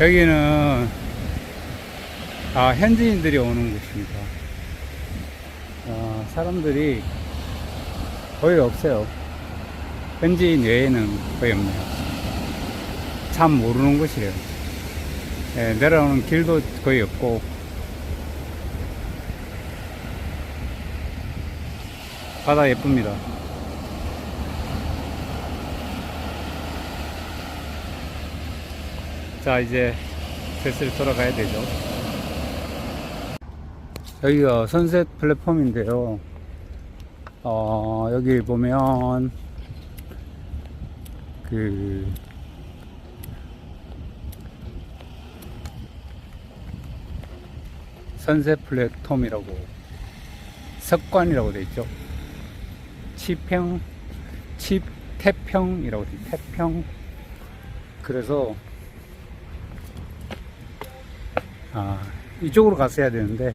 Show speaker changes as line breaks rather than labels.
여기는 아, 현지인들이 오는 곳입니다. 아, 사람들이 거의 없어요. 현지인 외에는 거의 없네요. 참 모르는 곳이래요. 예, 내려오는 길도 거의 없고 바다 예쁩니다. 자 이제 슬슬 돌아가야 되죠. 여기가 선셋 플랫폼인데요. 어, 여기 보면 그 선셋 플랫폼이라고 석관이라고 돼 있죠. 치평, 칩태평이라고. 태평. 그래서 아, 이쪽으로 갔어야 되는데